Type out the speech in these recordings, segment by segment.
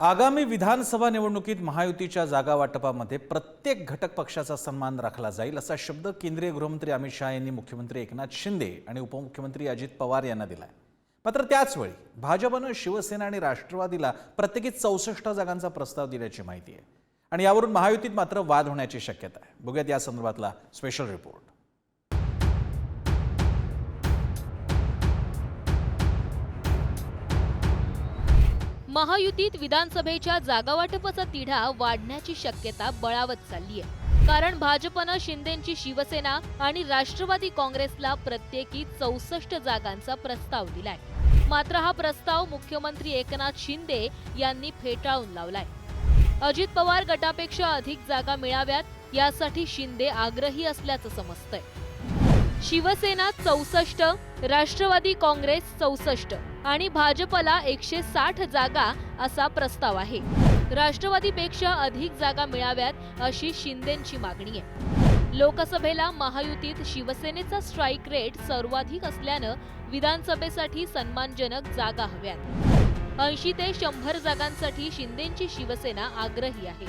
आगामी विधानसभा निवडणुकीत महायुतीच्या जागा वाटपामध्ये प्रत्येक घटक पक्षाचा सन्मान राखला जाईल असा शब्द केंद्रीय गृहमंत्री अमित शहा यांनी मुख्यमंत्री एकनाथ शिंदे आणि उपमुख्यमंत्री अजित पवार यांना दिलाय. मात्र त्याचवेळी भाजपनं शिवसेना आणि राष्ट्रवादीला प्रत्येकी चौसष्ट जागांचा प्रस्ताव दिल्याची माहिती आहे. आणि यावरून महायुतीत मात्र वाद होण्याची शक्यता आहे. बघूयात या संदर्भातला स्पेशल रिपोर्ट महायुतीत विधानसभेच्या जागावाटपाचा तिढा वाढण्याची शक्यता बळावत चालली आहे कारण भाजपनं शिंदेची शिवसेना आणि राष्ट्रवादी काँग्रेसला प्रत्येकी चौसष्ट जागांचा प्रस्ताव दिलाय. मात्र हा प्रस्ताव मुख्यमंत्री एकनाथ शिंदे यांनी फेटाळून लावलाय. अजित पवार गटापेक्षा अधिक जागा मिळाव्यात यासाठी शिंदे आग्रही असल्याचं समजतंय. शिवसेना चौसष्ट राष्ट्रवादी काँग्रेस चौसष्ट. आणि भाजपला एकशे साठ जागा असा प्रस्ताव आहे. राष्ट्रवादीपेक्षा अधिक जागा मिळाव्यात अशी शिंदेची मागणी आहे. लोकसभेला महायुतीत शिवसेनेचा स्ट्राईक रेट सर्वाधिक असल्यानं विधानसभेसाठी सन्मानजनक जागा हव्यात. ऐंशी ते शंभर जागांसाठी शिंदेची शिवसेना आग्रही आहे.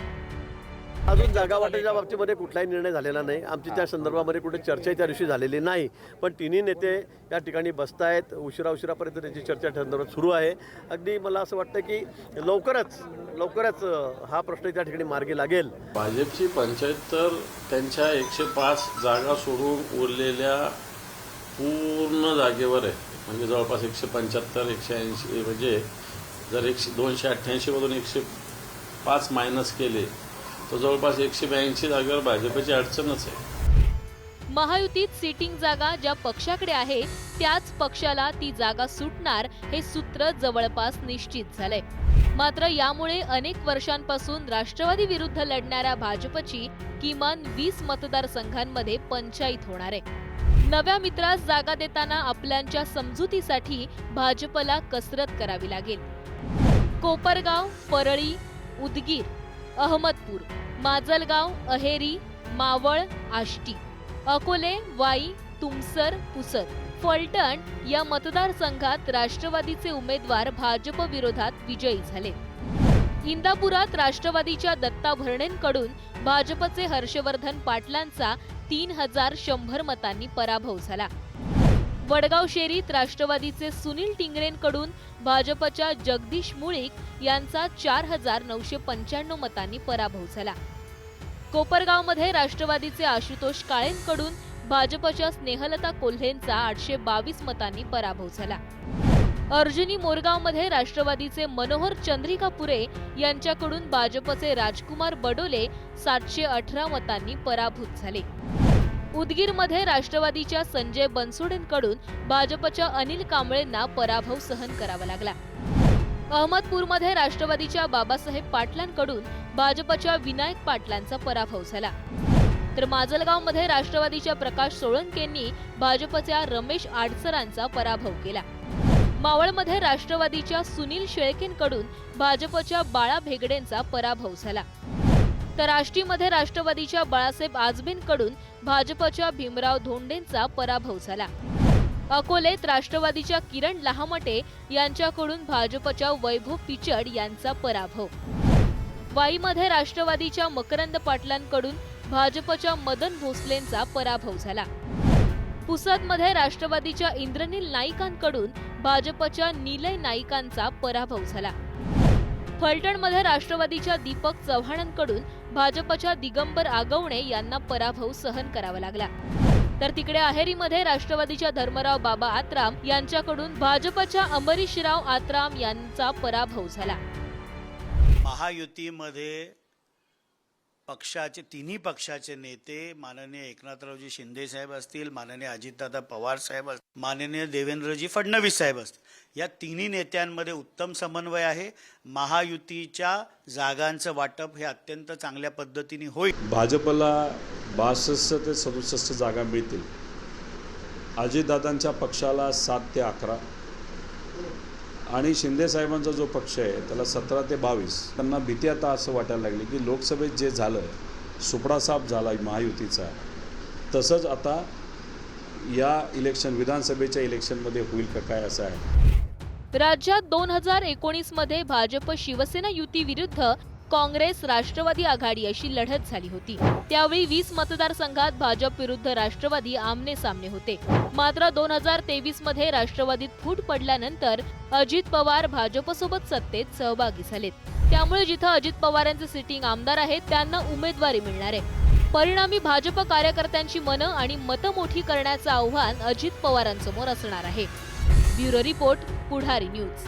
अजून जागा वाटायच्या बाबतीमध्ये कुठलाही निर्णय झालेला नाही. आमची त्या संदर्भामध्ये कुठे चर्चाही त्या दिवशी झालेली नाही. पण तिन्ही नेते या ठिकाणी बसतायत. उशिरा उशिरापर्यंत त्याची चर्चा संदर्भात सुरू आहे. अगदी मला असं वाटतं की लवकरच लवकरच हा प्रश्न त्या ठिकाणी मार्गी लागेल. भाजपची पंचायत तर त्यांच्या एकशे पाच जागा सोडून उरलेल्या पूर्ण जागेवर आहे. म्हणजे जवळपास एकशे पंच्याहत्तर एकशे ऐंशी म्हणजे जर एकशे दोनशे अठ्ठ्याऐंशीमधून एकशे पाच मायनस केले तर जवळपास एकशे ब्याऐंशी जागेवर भाजपची अडचणच आहे. महायुतीत सिटिंग जागा ज्या पक्षाकडे आहे त्याच पक्षाला ती जागा सुटणार हे सूत्र जवळपास निश्चित झालंय. मात्र यामुळे अनेक वर्षांपासून राष्ट्रवादी विरुद्ध लढणाऱ्या भाजपची किमान वीस मतदारसंघांमध्ये पंचायत होणार आहे. नव्या मित्रास जागा देताना आपल्यांच्या समजुतीसाठी भाजपला कसरत करावी लागेल. कोपरगाव परळी उदगीर अहमदपूर माजलगाव अहेरी मावळ आष्टी अकोले वाई तुमसर पुसर फलटण या मतदारसंघात राष्ट्रवादीचे उमेदवार भाजप विरोधात विजयी झाले. इंदापुरात राष्ट्रवादीच्या दत्ता भरणेंकडून भाजपचे हर्षवर्धन पाटलांचा तीन हजार शंभर मतांनी पराभव झाला. वडगाव शेरीत राष्ट्रवादीचे सुनील टिंगरेंकडून भाजपच्या जगदीश मुळीक यांचा चार हजार नऊशे पंच्याण्णव मतांनी पराभव झाला. कोपरगावमध्ये राष्ट्रवादीचे आशुतोष काळेंकडून भाजपच्या स्नेहलता कोल्हेंचा आठशे बावीस मतांनी पराभव झाला. अर्जुनी मोरगावमध्ये राष्ट्रवादीचे मनोहर चंद्रिका पुरे यांच्याकडून भाजपचे राजकुमार बडोले सातशे अठरा मतांनी पराभूत झाले. उदगीरमध्ये राष्ट्रवादीच्या संजय बनसोडेंकडून भाजपच्या अनिल कांबळेंना पराभव सहन करावा लागला. अहमदपूरमध्ये राष्ट्रवादीच्या बाबासाहेब पाटलांकडून भाजपच्या विनायक पाटलांचा पराभव झाला. तर माजलगावमध्ये राष्ट्रवादीच्या प्रकाश सोळंकेंनी भाजपच्या रमेश आडसरांचा पराभव केला. मावळमध्ये राष्ट्रवादीच्या सुनील शेळकेंकडून भाजपच्या बाळा भेगडेंचा पराभव झाला. तर आष्टीमध्ये राष्ट्रवादीच्या बाळासाहेब आजबेंकडून भाजपच्या भीमराव धोंडेंचा पराभव झाला. अकोलेत राष्ट्रवादीच्या किरण लहामटे यांच्याकडून भाजपच्या वैभव पिचड यांचा पराभव. वाईमध्ये राष्ट्रवादीच्या मकरंद पाटलांकडून भाजपच्या मदन भोसलेंचा पराभव झाला. पुसदमध्ये राष्ट्रवादीच्या इंद्रनील नाईकांकडून भाजपच्या निलय नाईकांचा पराभव झाला. फलटणमध्ये राष्ट्रवादीच्या दीपक चव्हाणांकडून भाजपच्या दिगंबर आगवणे यांना पराभव सहन करावा लागला. तर तिकडे अहेरीमध्ये राष्ट्रवादीच्या धर्मराव बाबा आत्राम यांच्याकडून भाजपच्या अंबरीशराव आत्राम यांचा पराभव झाला. महायुतीमध्ये पक्षाचे तिन्ही पक्षाचे नेते माननीय एकनाथरावजी शिंदे साहेब असतील माननीय अजितदादा पवार साहेब असतील माननीय देवेंद्रजी फडणवीस साहेब असतील. या तिन्ही नेत्यांमध्ये उत्तम समन्वय आहे. महायुतीच्या जागांचं वाटप हे अत्यंत चांगल्या पद्धतीने होईल. भाजपला बासष्ट ते सदुसष्ट जागा मिळतील. अजितदादांच्या पक्षाला सात ते अकरा. आणि शिंदेसाहेबांचा जो पक्ष आहे त्याला सतरा ते बावीस त्यांना भीती आता असं वाटायला लागली की लोकसभेत जे झालं सुपडासाप झाला महायुतीचा तसंच आता या इलेक्शन विधानसभेच्या इलेक्शनमध्ये होईल का काय असं आहे. राज्यात दोन हजार एकोणीसमध्ये भाजप शिवसेना युती विरुद्ध काँग्रेस राष्ट्रवादी आघाडी अशी लढत झाली होती. त्यावेळी वीस मतदारसंघात भाजप विरुद्ध राष्ट्रवादी आमने सामने होते. मात्र दोन हजार तेवीसमध्ये राष्ट्रवादीत फूट पडल्यानंतर अजित पवार भाजपसोबत सत्तेत सहभागी झालेत. त्यामुळे जिथं अजित पवारांचे सिटिंग आमदार आहेत त्यांना उमेदवारी मिळणार आहे. परिणामी भाजप कार्यकर्त्यांची मनं आणि मतं मोठी करण्याचं आव्हान अजित पवारांसमोर असणार आहे. Bureau report Pudhari news.